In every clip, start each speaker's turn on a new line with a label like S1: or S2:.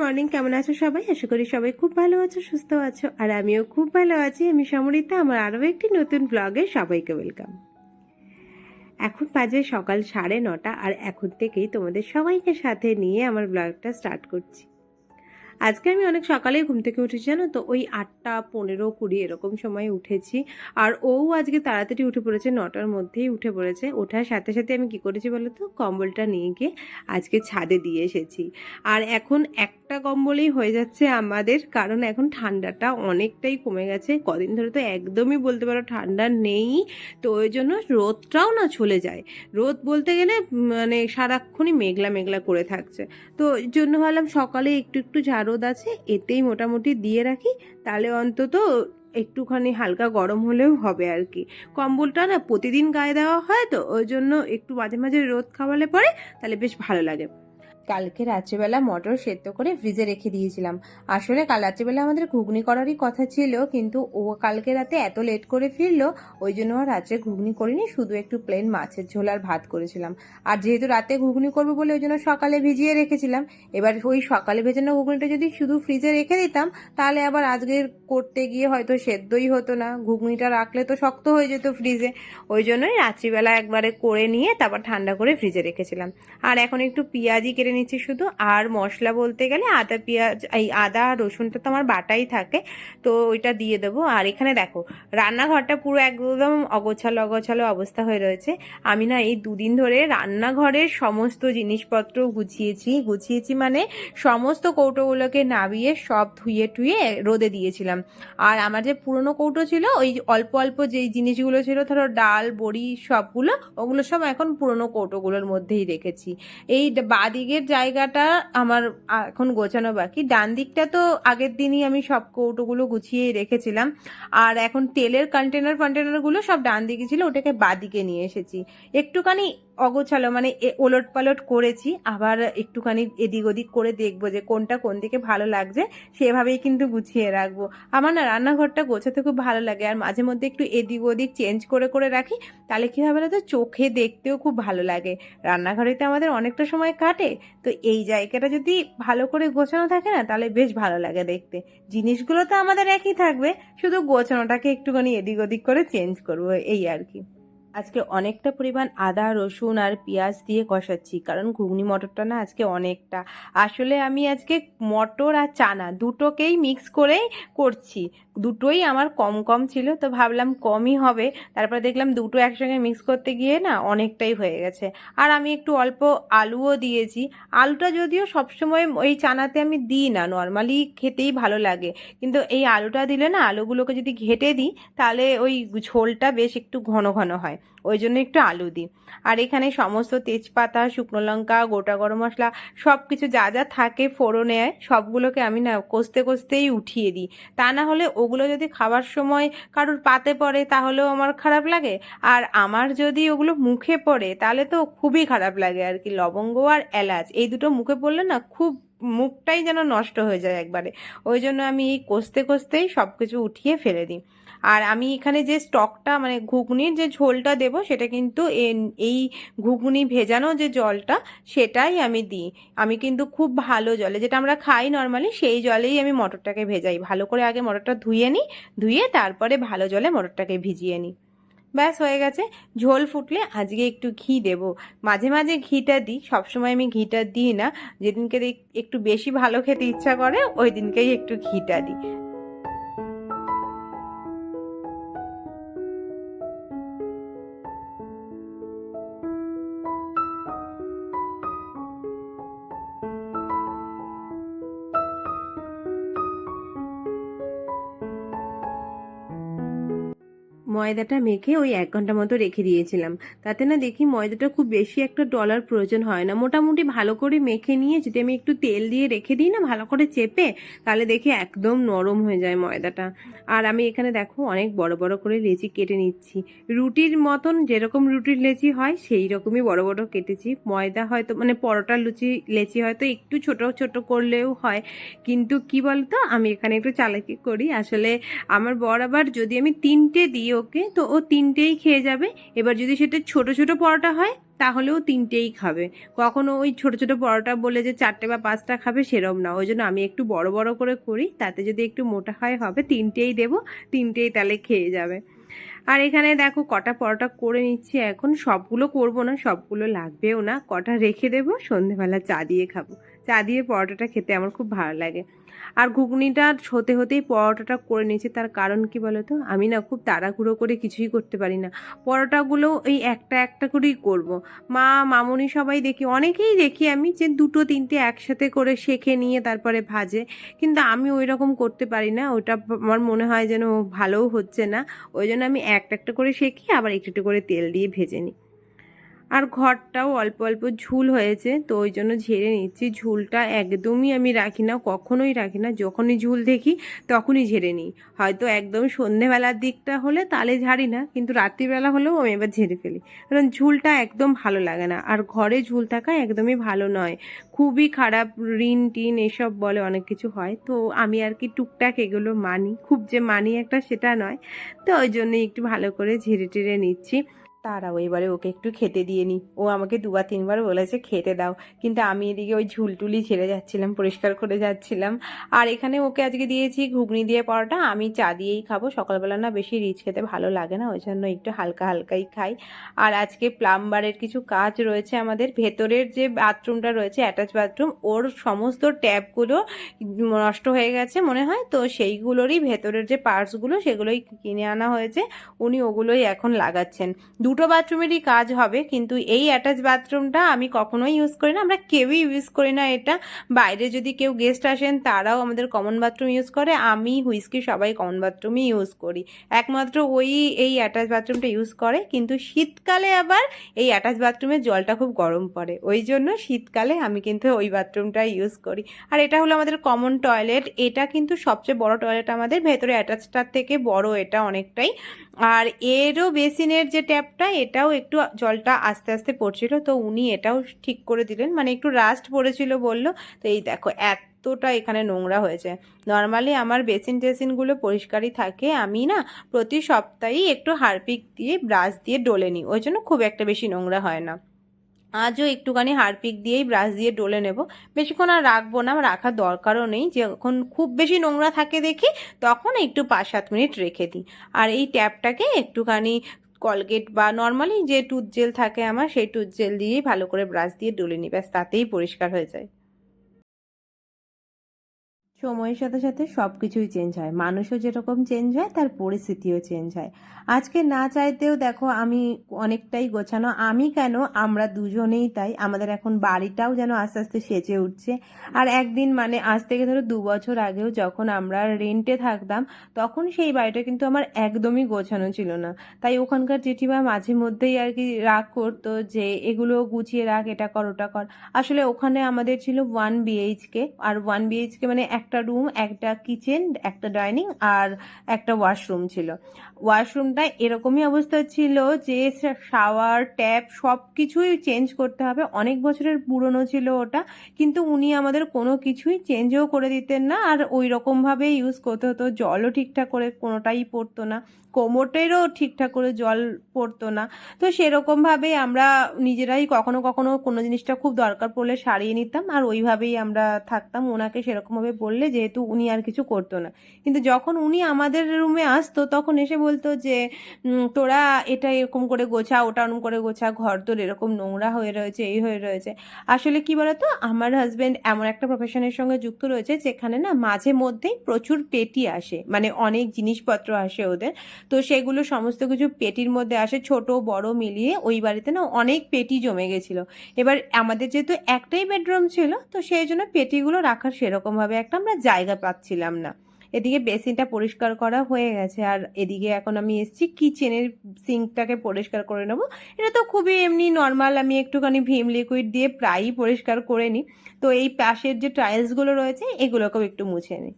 S1: Morning, কেমন আছো সবাই? আশা করি সবাই খুব ভালো আছো, সুস্থ আছো, আর আমিও খুব ভালো আছি। আমি সমরিতা আমার আরও একটি নতুন ব্লগে সবাইকে ওয়েলকাম এখন বাজে সকাল সাড়ে নটা, আর এখন থেকেই তোমাদের সবাইকে সাথে নিয়ে আমার ব্লগটা স্টার্ট করছি। আজকে আমি অনেক সকালেই ঘুম থেকে উঠেছি, জানো তো? ওই আটটা পনেরো কুড়ি এরকম সময় উঠেছি। আর ও আজকে তাড়াতাড়ি উঠে পড়েছে, নটার মধ্যেই উঠে পড়েছে। ওঠার সাথে সাথে আমি কি করেছি বলো তো? কম্বলটা নিয়ে গিয়ে আজকে ছাদে দিয়ে এসেছি। আর এখন একটা কম্বলেই হয়ে যাচ্ছে আমাদের, কারণ এখন ঠান্ডাটা অনেকটাই কমে গেছে। কদিন ধরে তো একদমই বলতে পারো ঠান্ডা নেই, তো ওই জন্য রোদটাও না চলে যায়। রোদ বলতে গেলে মানে সারাক্ষণই মেঘলা মেঘলা করে থাকছে। তো ওই জন্য ভাবলাম সকালে একটু একটু যা রোদ আছে, এতেই মোটামুটি দিয়ে রাখি। তাহলে অন্তত একটুখানি হালকা গরম হলেও হবে আর কি। কম্বলটা না প্রতিদিন গায়ে দেওয়া হয় তো, ওই জন্য একটু মাঝে মাঝে রোদ খাওয়ালে পরে, তাহলে বেশ ভালো লাগে। কালকে রাত্রিবেলা মটর সেদ্ধ করে ফ্রিজে রেখে দিয়েছিলাম। আসলে কাল রাত্রিবেলা আমাদের ঘুগনি করারই কথা ছিল, কিন্তু ও কালকে রাতে এত লেট করে ফিরলো, ওই জন্য আর রাত্রে ঘুগনি করিনি, শুধু একটু প্লেন মাছের ঝোল আর ভাত করেছিলাম। আর যেহেতু রাতে ঘুগনি করব বলে ওই জন্য সকালে ভিজিয়ে রেখেছিলাম, এবার ওই সকালে ভেজানো ঘুগনিটা যদি শুধু ফ্রিজে রেখে দিতাম, তাহলে আবার আজকের করতে গিয়ে হয়তো সেদ্ধই হতো না, ঘুগনিটা রাখলে তো শক্ত হয়ে যেত ফ্রিজে ওই জন্যই রাত্রিবেলা একবারে করে নিয়ে তারপর ঠান্ডা করে ফ্রিজে রেখেছিলাম। আর এখন একটু পেঁয়াজি কেটে নিচ্ছি শুধু। আর মশলা বলতে গেলে আদা, পেঁয়াজ, এই আদা রসুনটা তো আমার বাটাই থাকে, তো ওইটা দিয়ে দেবো। আর এখানে দেখো, রান্নাঘরটা পুরো একদম অগোছালো অগোছালো অবস্থা হয়ে রয়েছে। আমি না এই দুদিন ধরে রান্নাঘরের সমস্ত জিনিসপত্র গুছিয়েছি। গুছিয়েছি মানে সমস্ত কৌটোগুলোকে নাবিয়ে সব ধুয়ে টুয়ে রোদে দিয়েছিলাম। আর আমার যে পুরনো কৌটো ছিল, ওই অল্প অল্প যেই জিনিসগুলো ছিল, ধরো ডাল, বড়ি সবগুলো, ওগুলো সব এখন পুরনো কৌটোগুলোর মধ্যেই রেখেছি। এই বাদিকের জায়গাটা আমার এখন গোছানো বাকি। ডান দিকটা তো আগের দিনই আমি সব কৌটোগুলো গুছিয়ে রেখেছিলাম। আর এখন তেলের কন্টেনার ফন্টেনারগুলো সব ডান দিকে ছিল, ওটাকে বাদিকে নিয়ে এসেছি। একটুখানি অগোছালো মানে ওলট পালট করেছি, আবার একটুখানি এদিক ওদিক করে দেখব যে কোনটা কোন দিকে ভালো লাগছে, সেভাবেই কিন্তু গুছিয়ে রাখব। আমার না রান্নাঘরটা গোছাতে খুব ভালো লাগে, আর মাঝে মধ্যে একটু এদিক ওদিক চেঞ্জ করে করে রাখি, তাহলে কী হবে না তো চোখে দেখতেও খুব ভালো লাগে। রান্নাঘরে তো আমাদের অনেকটা সময় কাটে, তো এই জায়গাটা যদি ভালো করে গোছানো থাকে না, তাহলে বেশ ভালো লাগে দেখতে। জিনিসগুলো তো আমাদের একই থাকবে, শুধু গোছানোটাকে একটুখানি এদিক ওদিক করে চেঞ্জ করব, এই আর কি। আজকে অনেকটা পরিমাণ আদা, রসুন আর পেঁয়াজ দিয়ে কষাচ্ছি, কারণ ঘুগনি মটরটা না আজকে অনেকটা। আসলে আমি আজকে মটর আর চানা দুটোকেই মিক্স করেই করছি। দুটোই আমার কম কম ছিল, তো ভাবলাম কমই হবে। তারপরে দেখলাম দুটো একসঙ্গে মিক্স করতে গিয়ে না অনেকটাই হয়ে গেছে। আর আমি একটু অল্প আলুও দিয়েছি। আলুটা যদিও সবসময় ওই চানাতে আমি দিই না নর্মালি খেতেই ভালো লাগে। কিন্তু এই আলুটা দিলে না আলুগুলোকে যদি ঘেটে দিই, তাহলে ওই ঝোলটা বেশ একটু ঘন ঘন হয়। ওই জন্য একটু আলু দিই। আর এখানে সমস্ত তেজপাতা, শুকনো লঙ্কা, গোটা গরম মশলা সব কিছু যা যা থাকে ফোড়নে সবগুলোকে আমি না কষতে কষতেই উঠিয়ে দিই। তা না হলে ওগুলো যদি খাবার সময় কারোর পাতে পড়ে তাহলেও আমার খারাপ লাগে। আর আমার যদি ওগুলো মুখে পড়ে তাহলে তো খুবই খারাপ লাগে আর কি। লবঙ্গ আর এলাচ, এই দুটো মুখে পড়লে না খুব মুখটাই যেন নষ্ট হয়ে যায় একবারে। ওই জন্য আমি এই কষতে কষতেই সব কিছু উঠিয়ে ফেলে দিই। আর আমি এখানে যে স্টকটা মানে ঘুগনির যে ঝোলটা দেব, সেটা কিন্তু এই ঘুগনি ভেজানো যে জলটা, সেটাই আমি দিই। আমি কিন্তু খুব ভালো জলে, যেটা আমরা খাই নর্মালি, সেই জলেই আমি মটরটাকে ভেজাই। ভালো করে আগে মটরটা ধুয়ে নিই, ধুয়ে তারপরে ভালো জলে মটরটাকে ভিজিয়ে নিই। ব্যাস, হয়ে গেছে। ঝোল ফুটলে আজকে একটু ঘি দেব। মাঝে মাঝে ঘিটা দিই, সবসময় আমি ঘিটা দিই না। যেদিনকে একটু বেশি ভালো খেতে ইচ্ছা করে, ওই দিনকেই একটু ঘিটা দিই। ময়দাটা মেখে ওই এক ঘণ্টা মতো রেখে দিয়েছিলাম। তাতে না দেখি ময়দাটা খুব বেশি একটা ডলার প্রয়োজন হয় না। মোটামুটি ভালো করে মেখে নিয়ে যদি আমি একটু তেল দিয়ে রেখে দিই না, ভালো করে চেপে, তাহলে দেখি একদম নরম হয়ে যায় ময়দাটা। আর আমি এখানে দেখো অনেক বড় বড় করে লেচি কেটে নিচ্ছি। রুটির মতন যেরকম রুটির লেচি হয়, সেই রকমই বড় বড় কেটেছি। ময়দা হয়তো মানে পরোটার লুচি, লেচি হয়তো একটু ছোট ছোট করলেও হয়। কিন্তু কি বলতো, আমি এখানে একটু চালাকি করি। আসলে আমার বর আবার যদি আমি তিনটে দিই, ওকে তো ও তিনটেই খেয়ে যাবে। এবার যদি সেটা ছোট ছোট পরোটা হয় তাহলেও তিনটেই খাবে। কখনো ওই ছোট ছোট পরোটা বলে যে চারটে বা পাঁচটা খাবে সেরম না। ওই জন্য আমি একটু বড় বড় করে করি, তাতে যদি একটু মোটা হয় হবে, তিনটেই দেবো, তিনটেই তাহলে খেয়ে যাবে। আর এখানে দেখো কটা পরোটা করে নিচ্ছি এখন। সবগুলো করব না, সবগুলো লাগবেও না। কটা রেখে দেবো, সন্ধেবেলা চা দিয়ে খাব। চা দিয়ে পরোটাটা খেতে আমার খুব ভালো লাগে। আর ঘুগনিটা হতে হতেই পরোটাটা করে নিয়েছি, তার কারণ কি বলতো? আমি না খুব তাড়াহুড়ো করে কিছুই করতে পারি না। পরোটাগুলো এই একটা একটা করেই করব। মা, মামনি সবাই দেখি, অনেকেই দেখি আমি যে দুটো, তিনটে একসাথে করে শেখে নিয়ে তারপরে ভাজে। কিন্তু আমি ওই রকম করতে পারি না ওটা আমার মনে হয় যেন ভালোও হচ্ছে না। ওই জন্য আমি একটা একটা করে শেখি, আবার একটু একটু করে তেল দিয়ে ভেজে নিই। আর ঘরটাও অল্প অল্প ঝুল হয়েছে, তো ওই জন্য ঝেড়ে নিচ্ছি। ঝুলটা একদমই আমি রাখি না, কখনোই রাখি না। যখনই ঝুল দেখি, তখনই ঝেড়ে নিই। হয়তো একদম সন্ধেবেলার দিকটা হলে তালে ঝাড়ি না, কিন্তু রাত্রিবেলা হলেও আমি এবার ঝেড়ে ফেলি। কারণ ঝুলটা একদম ভালো লাগে না, আর ঘরে ঝুল থাকা একদমই ভালো নয়। খুবই খারাপ ঋণ টিন এসব বলে অনেক কিছু হয়, তো আমি আর কি টুকটাক এগুলো মানি। খুব যে মানি একটা সেটা নয়, তো ওই জন্যই একটু ভালো করে ঝেড়ে টেড়ে নিচ্ছি। তারাও এবারে ওকে একটু খেতে দিয়ে নি। ও আমাকে দুবার তিনবার বলেছে, খেতে দাও। কিন্তু আমি এদিকে ওই ঝুলটুলি ছেড়ে যাচ্ছিলাম, পরিষ্কার করে যাচ্ছিলাম। আর এখানে ওকে আজকে দিয়েছি ঘুগনি দিয়ে পরোটা। আমি চা দিয়েই খাব। সকালবেলা না বেশি রিচ খেতে ভালো লাগে না, ওই জন্য একটু হালকা হালকাই খাই। আর আজকে প্লাম্বারের কিছু কাজ রয়েছে আমাদের। ভেতরের যে বাথরুমটা রয়েছে, অ্যাটাচ বাথরুম, ওর সমস্ত ট্যাপগুলো নষ্ট হয়ে গেছে মনে হয়। তো সেইগুলোরই ভেতরের যে পার্টসগুলো, সেগুলোই কিনে আনা হয়েছে। উনি ওগুলোই এখন লাগাচ্ছেন। দুটো বাথরুমেরই কাজ হবে, কিন্তু এই অ্যাটাচ বাথরুমটা আমি কখনোই ইউজ করি না। আমরা কেউই ইউজ করি না এটা। বাইরে যদি কেউ গেস্ট আসেন, তারাও আমাদের কমন বাথরুম ইউজ করে, আমি হুইস্কি সবাই কমন বাথরুমই ইউজ করি। একমাত্র ওই এই অ্যাটাচ বাথরুমটা ইউজ করে, কিন্তু শীতকালে আবার এই অ্যাটাচ বাথরুমের জলটা খুব গরম পড়ে। ওই জন্য শীতকালে আমি কিন্তু ওই বাথরুমটা ইউজ করি। আর এটা হলো আমাদের কমন টয়লেট এটা কিন্তু সবচেয়ে বড় টয়লেট আমাদের ভেতরে অ্যাটাচটার থেকে বড়, এটা অনেকটাই আর এরও বেসিনের যে ট্যাপটা, এটাও একটু জলটা আস্তে আস্তে পড়ছিল, তো উনি এটাও ঠিক করে দিলেন। মানে একটু রাস্ট পড়েছিল বলল, তো এই দেখো এতটা এখানে নোংরা হয়েছে। নর্মালি আমার বেসিন টেসিনগুলো পরিষ্কারই থাকে, আমি না প্রতি সপ্তাহেই একটু হারপিক দিয়ে, ব্রাশ দিয়ে ডলে নিই, ওই জন্য খুব একটা বেশি নোংরা হয় না। আজও একটুখানি হারপিক দিয়েই ব্রাশ দিয়ে ডলে নেব। বেশিক্ষণ আর রাখব না, রাখার দরকারও নেই। যখন খুব বেশি নোংরা থাকে দেখি, তখন একটু পাঁচ সাত মিনিট রেখে দিই। আর এই ট্যাপটাকে একটুখানি কলগেট বা নর্মালি যে টুথ জেল থাকে আমার, সেই টুথ জেল দিয়েই ভালো করে ব্রাশ দিয়ে ডলে নিই। ব্যাস, তাতেই পরিষ্কার হয়ে যায়। সময়ের সাথে সাথে সব কিছুই চেঞ্জ হয়। মানুষও যেরকম চেঞ্জ হয়, তার পরিস্থিতিও চেঞ্জ হয়। আজকে না চাইতেও দেখো আমি অনেকটাই গোছানো। আমি কেন? আমরা দুজনেই তাই। আমাদের এখন বাড়িটাও যেন আস্তে আস্তে সেচে উঠছে। আর একদিন মানে আজ থেকে ধরো দু বছর আগেও যখন আমরা রেন্টে থাকতাম, তখন সেই বাড়িটা কিন্তু আমার একদমই গোছানো ছিল না। তাই ওখানকার জেঠিমা মাঝে মধ্যেই আর কি রাগ করতো যে এগুলো গুছিয়ে রাখ, এটা কর, ওটা কর। আসলে ওখানে আমাদের ছিল ওয়ান বিএইচকে আর ওয়ান বিএইচকে মানে একটা রুম একটা কিচেন একটা ডাইনিং আর একটা ওয়াশরুম ছিল। ওয়াশরুমটা এরকমই অবস্থা ছিল যে শাওয়ার ট্যাপ সব কিছুই চেঞ্জ করতে হবে। অনেক বছরের পুরনো ছিল ওটা, কিন্তু উনি আমাদের কোনো কিছুই চেঞ্জও করে দিতেন না আর ওই রকমভাবে ইউজ করতে হতো। জলও ঠিকঠাক করে কোনোটাই পড়তো না। কোমোটেরও ঠিকঠাক করে জল পড়তো না। তো সেরকমভাবেই আমরা নিজেরাই কখনো কখনো কোনো জিনিসটা খুব দরকার পড়লে সারিয়ে নিতাম আর ওইভাবেই আমরা থাকতাম। ওনাকে সেরকমভাবে বললে যেহেতু উনি আর কিছু করতো না। কিন্তু যখন উনি আমাদের রুমে আসতো, তখন এসে বলতো যে তোরা এটা এরকম করে গোছা, ওটা ওরকম করে গোছা, ঘর তোর এরকম নোংরা হয়ে রয়েছে, এই হয়ে রয়েছে। আসলে কি বলতো, আমার হাজব্যান্ড এমন একটা প্রফেশনের সঙ্গে যুক্ত রয়েছে, যেখানে না মাঝে মধ্যেই প্রচুর পেটি আসে। মানে অনেক জিনিসপত্র আসে ওদের। তো সেগুলো সমস্ত কিছু পেটির মধ্যে আসে, ছোট, বড় মিলিয়ে ওই বাড়িতে না অনেক পেটি জমে গেছিল। এবার আমাদের যেহেতু একটাই বেডরুম ছিল, তো সেই জন্য পেটিগুলো রাখার সেরকমভাবে একটা আমরা জায়গা পাচ্ছিলাম না। এদিকে বেসিনটা পরিষ্কার করা হয়ে গেছে, আর এদিকে এখন আমি এসেছি, কিচেনের সিঙ্কটাকে পরিষ্কার করে নেব। এটা তো খুবই এমনি নর্মাল, আমি একটুখানি ভিম লিকুইড দিয়ে প্রায়ই পরিষ্কার করে নিই। তো এই পাশের যে টাইলসগুলো রয়েছে, এগুলোকেও একটু মুছে নিই।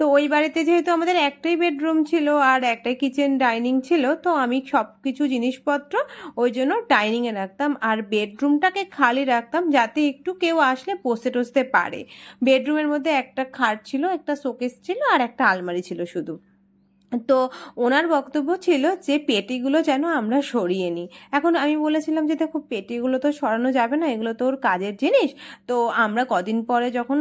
S1: তো ওই বাড়িতে যেহেতু আমাদের একটাই বেডরুম ছিল আর একটাই কিচেন ডাইনিং ছিল, তো আমি সব কিছু জিনিসপত্র ওই জন্য ডাইনিংয়ে রাখতাম। আর বেডরুমটাকে খালি রাখতাম যাতে একটু কেউ আসলে পোষে টসতে পারে। বেডরুমের মধ্যে একটা খাট ছিল, একটা শোকেস ছিল আর একটা আলমারি ছিল শুধু। তো ওনার বক্তব্য ছিল যে পেটিগুলো যেন আমরা সরিয়ে নিই। এখন আমি বলেছিলাম যে দেখো, পেটিগুলো তো সরানো যাবে না, এগুলো তো ওর কাজের জিনিস। তো আমরা কদিন পরে যখন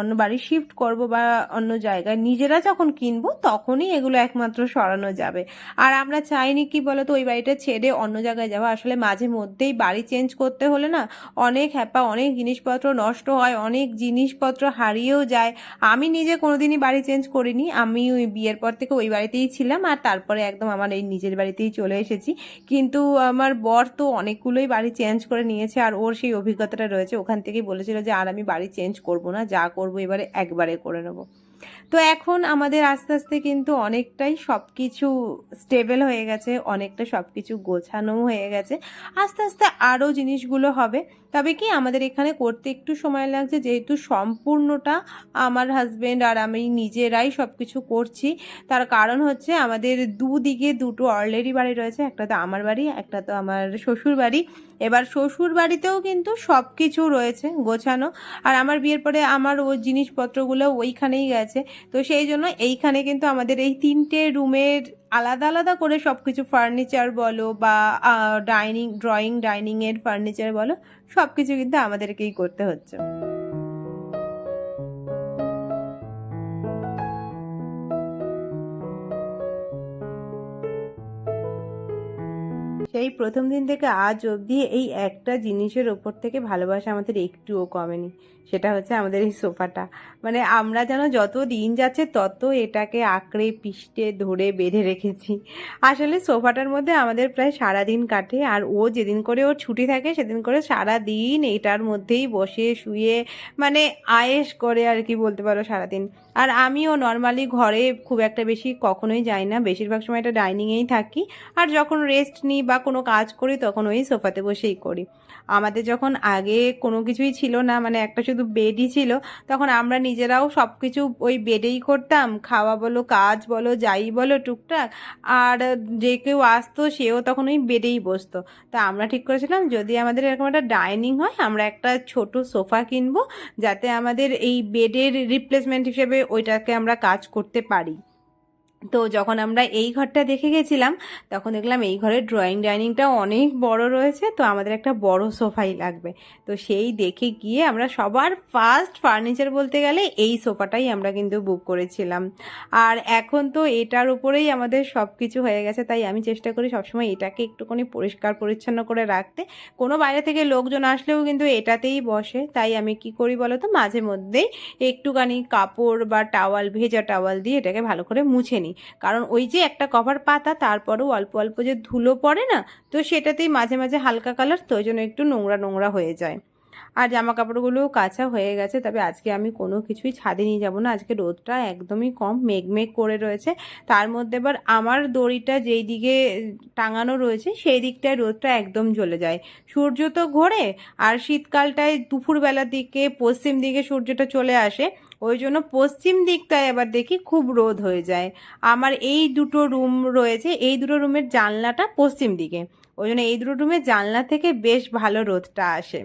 S1: অন্য বাড়ি শিফট করব বা অন্য জায়গায় নিজেরা যখন কিনবো, তখনই এগুলো একমাত্র সরানো যাবে। আর আমরা চাইনি কি বলতো, ওই বাড়িটা ছেড়ে অন্য জায়গায় যাওয়া। আসলে মাঝে মধ্যেই বাড়ি চেঞ্জ করতে হলে না, অনেক হ্যাপা, অনেক জিনিসপত্র নষ্ট হয়, অনেক জিনিসপত্র হারিয়েও যায়। আমি নিজে কোনোদিনই বাড়ি চেঞ্জ করিনি, আমি ওই বিয়ের পর থেকে ওই বাড়িতেই ছিলাম আর তারপরে একদম আমার এই নিজের বাড়িতেই চলে এসেছি। কিন্তু আমার বর তো অনেকগুলোই বাড়ি চেঞ্জ করে নিয়েছে আর ওর সেই অভিজ্ঞতাটা রয়েছে। ওখান থেকেই বলেছিল যে, আর আমি বাড়ি চেঞ্জ করব না, যা করব এবারে একবারে করে নেব। তো এখন আমাদের আস্তে আস্তে কিন্তু অনেকটাই সব কিছু স্টেবল হয়ে গেছে, অনেকটা সব কিছু গোছানো হয়ে গেছে। আস্তে আস্তে আরও জিনিসগুলো হবে। তবে কি আমাদের এখানে করতে একটু সময় লাগছে, যেহেতু সম্পূর্ণটা আমার হাজব্যান্ড আর আমি নিজেরাই সব কিছু করছি। তার কারণ হচ্ছে আমাদের দুদিকে দুটো অলরেডি বাড়ি রয়েছে, একটা তো আমার বাড়ি, একটা তো আমার শ্বশুর বাড়ি এবার শ্বশুর বাড়িতেও কিন্তু সব কিছু রয়েছে গোছানো। আর আমার বিয়ের পরে আমার ওই জিনিসপত্রগুলো ওইখানেই গেছে। তো সেই জন্য এইখানে কিন্তু আমাদের এই তিনটে রুমের আলাদা আলাদা করে সব কিছু ফার্নিচার বলো বা ডাইনিং, ড্রয়িং, ডাইনিংয়ের ফার্নিচার বলো সব কিছু কিন্তু আমাদেরকেই করতে হচ্ছে। সেই প্রথম দিন থেকে আজ অবধি এই একটা জিনিসের ওপর থেকে ভালোবাসা আমাদের একটুও কমেনি। সেটা হচ্ছে আমাদের এই সোফাটা। মানে আমরা যেন যত দিন যাচ্ছে তত এটাকে আঁকড়ে, পিষ্টে ধরে বেঁধে রেখেছি। আসলে সোফাটার মধ্যে আমাদের প্রায় সারা দিন কাটে আর ও যেদিন করে ওর ছুটি থাকে সেদিন করে সারা দিন এটার মধ্যেই বসে, শুয়ে মানে আয়েস করে আর কি বলতে পারো সারাদিন। আর আমিও নর্মালি ঘরে খুব একটা বেশি কখনোই যাই না। বেশিরভাগ সময় এটা ডাইনিংয়েই থাকি। আর যখন রেস্ট নিই বা কোনো কাজ করি, তখন ওই সোফাতে বসেই করি। আমাদের যখন আগে কোনো কিছুই ছিল না মানে একটা শুধু বেডই ছিল, তখন আমরা নিজেরাও সব কিছু ওই বেডেই করতাম। খাওয়া বলো, কাজ বলো, যাই বলো, টুকটাক। আর যে কেউ আসতো, সেও তখন ওই বেডেই বসতো। তা আমরা ঠিক করেছিলাম, যদি আমাদের এরকম একটা ডাইনিং হয়, আমরা একটা ছোট সোফা কিনবো, যাতে আমাদের এই বেডের রিপ্লেসমেন্ট হিসেবে ওইটাকে আমরা কাজ করতে পারি। তো যখন আমরা এই ঘরটা দেখে গেছিলাম, তখন দেখলাম এই ঘরের ড্রয়িং ডাইনিংটা অনেক বড় রয়েছে, তো আমাদের একটা বড় সোফাই লাগবে। তো সেই দেখে গিয়ে আমরা সবার ফার্স্ট ফার্নিচার বলতে গেলে এই সোফাটাই আমরা কিন্তু বুক করেছিলাম। আর এখন তো এটার উপরেই আমাদের সব কিছু হয়ে গেছে, তাই আমি চেষ্টা করি সবসময় এটাকে একটুখানি পরিষ্কার পরিচ্ছন্ন করে রাখতে। কোনো বাইরে থেকে লোকজন আসলেও কিন্তু এটাতেই বসে, তাই আমি কি করি বলো তো মাঝে মধ্যেই একটুখানি কাপড় বা টাওয়াল ভেজা টাওয়াল দিয়ে এটাকে ভালো করে মুছে নিই। কারণ ওই যে একটা কভার পাতা, তারপরেও অল্প অল্প যে ধুলো পড়ে না, তো সেটাতেই মাঝে মাঝে হালকা কালার তো ওই জন্য একটু নোংরা নোংরা হয়ে যায়। আর জামা কাপড়গুলোও কাঁচা হয়ে গেছে, তবে আজকে আমি কোনো কিছুই ছাদে নিয়ে যাব না। আজকে রোদটা একদমই কম মেঘ মেঘ করে রয়েছে। তার মধ্যে এবার আমার দড়িটা যেই দিকে, টাঙানো রয়েছে, সেই দিকটায় রোদটা একদম জ্বলে যায়। সূর্য তো ঘোরে, আর শীতকালটায় দুপুরবেলার দিকে, পশ্চিম দিকে সূর্যটা চলে আসে। ওই জন্য পশ্চিম দিকটায় আবার দেখি খুব রোদ হয়ে যায়। আমার এই দুটো রুম রয়েছে, এই দুটো রুমের জানলাটা পশ্চিম দিকে। ওই জন্য এই দুটো রুমের জানলা থেকে বেশ ভালো রোদটা আসে।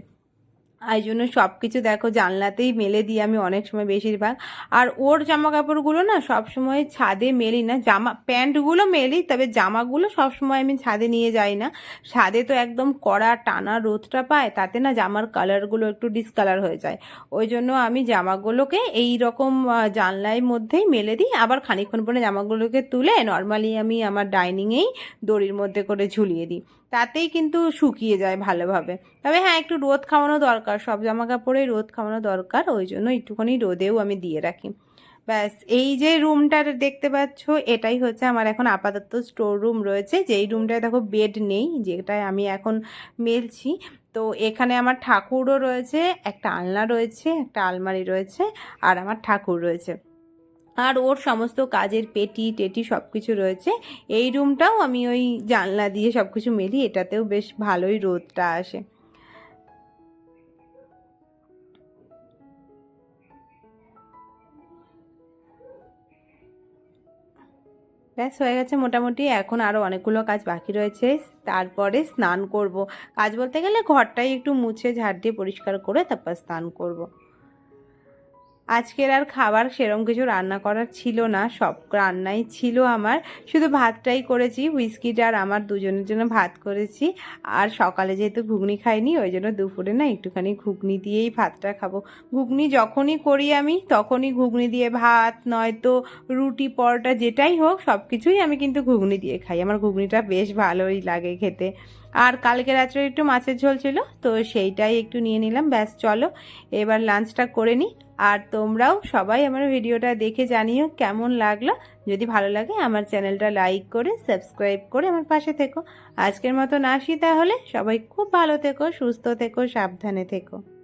S1: এই জন্য সব কিছু দেখো জানলাতেই মেলে দিই আমি অনেক সময় বেশিরভাগ। আর ওর জামা কাপড়গুলো না সব সময় ছাদে মেলি না, জামা প্যান্টগুলো মেলি, তবে জামাগুলো সব সময় আমি ছাদে নিয়ে যাই না। ছাদে তো একদম কড়া টানা রোদটা পায়, তাতে না জামার কালারগুলো একটু ডিসকালার হয়ে যায়। ওই জন্য আমি জামাগুলোকে এই রকম জানলার মধ্যেই মেলে দিই। আবার খানিকক্ষণ পরে জামাগুলোকে তুলে নর্মালি আমি আমার ডাইনিংয়েই দড়ির মধ্যে করে ঝুলিয়ে দিই। তাতেই কিন্তু শুকিয়ে যায় ভালোভাবে। তবে হ্যাঁ একটু রোদ খাওয়ানো দরকার, সব জামা কাপড়েই রোদ খাওয়ানো দরকার, ওই জন্য একটুখানি রোদেও আমি দিয়ে রাখি। ব্যাস, এই যে রুমটা দেখতে পাচ্ছ, এটাই হচ্ছে আমার এখন আপাতত স্টোর রুম রয়েছে। যেই রুমটায় দেখো বেড নেই, যেটায় আমি এখন মেলছি। তো এখানে আমার ঠাকুরও রয়েছে, একটা আলনা রয়েছে, একটা আলমারি রয়েছে, আর আমার ঠাকুর রয়েছে। আর ওর সমস্ত কাজের পেটি টেটি সব কিছু রয়েছে। এই রুমটাও আমি ওই জানলা দিয়ে সব কিছু মেলি, এটাতেও বেশ ভালোই রোদটা আসে। ব্যাস, হয়ে গেছে মোটামুটি। এখন আরও অনেকগুলো কাজ বাকি রয়েছে। তারপরে স্নান করব। কাজ বলতে গেলে ঘরটাই একটু মুছে, ঝাড় দিয়ে পরিষ্কার করে তারপর স্নান করব। আজকের আর খাবার সেরম কিছু রান্না করার ছিল না, সব রান্নাই ছিল আমার। শুধু ভাতটাই করেছি হুইস্কিটা আর আমার দুজনের জন্য ভাত করেছি। আর সকালে যেহেতু ঘুগনি খাইনি, ওই জন্য দুপুরে না একটুখানি ঘুগনি দিয়েই ভাতটা খাব। ঘুগনি যখনই করি আমি, তখনই ঘুগনি দিয়ে ভাত, নয়তো রুটি, পরোটা, যেটাই হোক, সব কিছুই আমি কিন্তু ঘুগনি দিয়ে খাই। আমার ঘুগনিটা বেশ ভালোই লাগে খেতে। আর কালকে রাত্রে একটু মাছের ঝোল ছিল, তো সেইটাই একটু নিয়ে নিলাম। ব্যাস, চলো। এবার লাঞ্চটা করে নিই। আর তোমরাও সবাই আমার ভিডিওটা দেখে জানিও কেমন লাগল। যদি ভালো লাগে আমার চ্যানেলটা লাইক করে, সাবস্ক্রাইব করে আমার পাশে থেকো। আজকের মতো আসি তাহলে সবাই খুব ভালো থেকো, সুস্থ থেকো, সাবধানে থেকো।